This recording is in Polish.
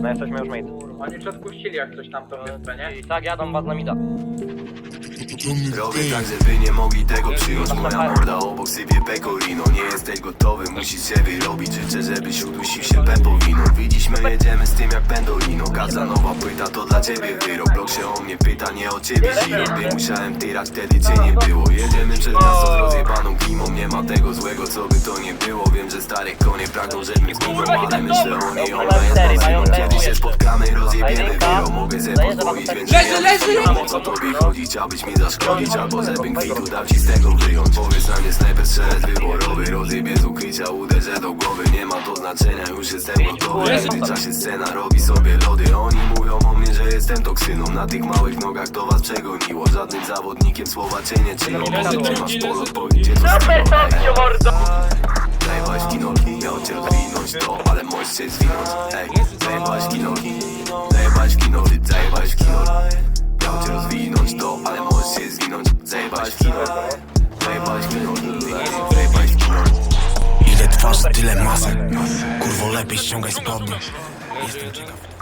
No jesteśmy już mate. Oni już odpuścili jak coś tam to wyspę, nie? I tak jadą was na mida. Robię tak, żeby nie mogli tego przyjąć. Moja morda obok sypie pecorino. Nie jesteś gotowy, musisz się wyrobić. Życzę, żebyś udusił się pepowino. Widzisz, my jedziemy z tym jak pendolino Każda nowa płyta to dla ciebie wyrok. Blok się o mnie pyta, nie o ciebie Ziroby Musiałem tyrać, wtedy cię nie było. Jedziemy przez miasto z rozjebaną klimą Nie ma tego złego, co by to nie było. Wiem, że stare konie pragną, że mnie zgubią Ale myślę o niej, ona jest Się spotkamy, rozjebiemy wyrok Mogę ze podpowiedź, więc Leży, leży! nie wiem, co tobie chodzi Chciałbyś mi zaszkodzić, albo żebym kwitu dał ci z tego wyjąć. Powiedz na mnie snajper strzelec wyborowy Rozjebie z ukrycia, uderzę do głowy Nie ma to znaczenia, już jestem gotowy. W tym czasie scena robi sobie lody Oni mówią o mnie, że jestem toksyną. Na tych małych nogach to was przegoniło Żadnym zawodnikiem słowa cię nie czynią Masz polo, powiecie to Zajebałeś to Ale możesz się zwinąć Ej, zajebałeś kinolki Zajebałeś kinoli, zajebałeś kinoli Miał cię rozwinąć to Ale możesz się zwinąć. Zajebałeś kinoli Zajebałeś kinoli Zajebałeś kinoli Ile twarzy, tyle masek. Kurwo lepiej ściągaj spodnie. Jestem ciekaw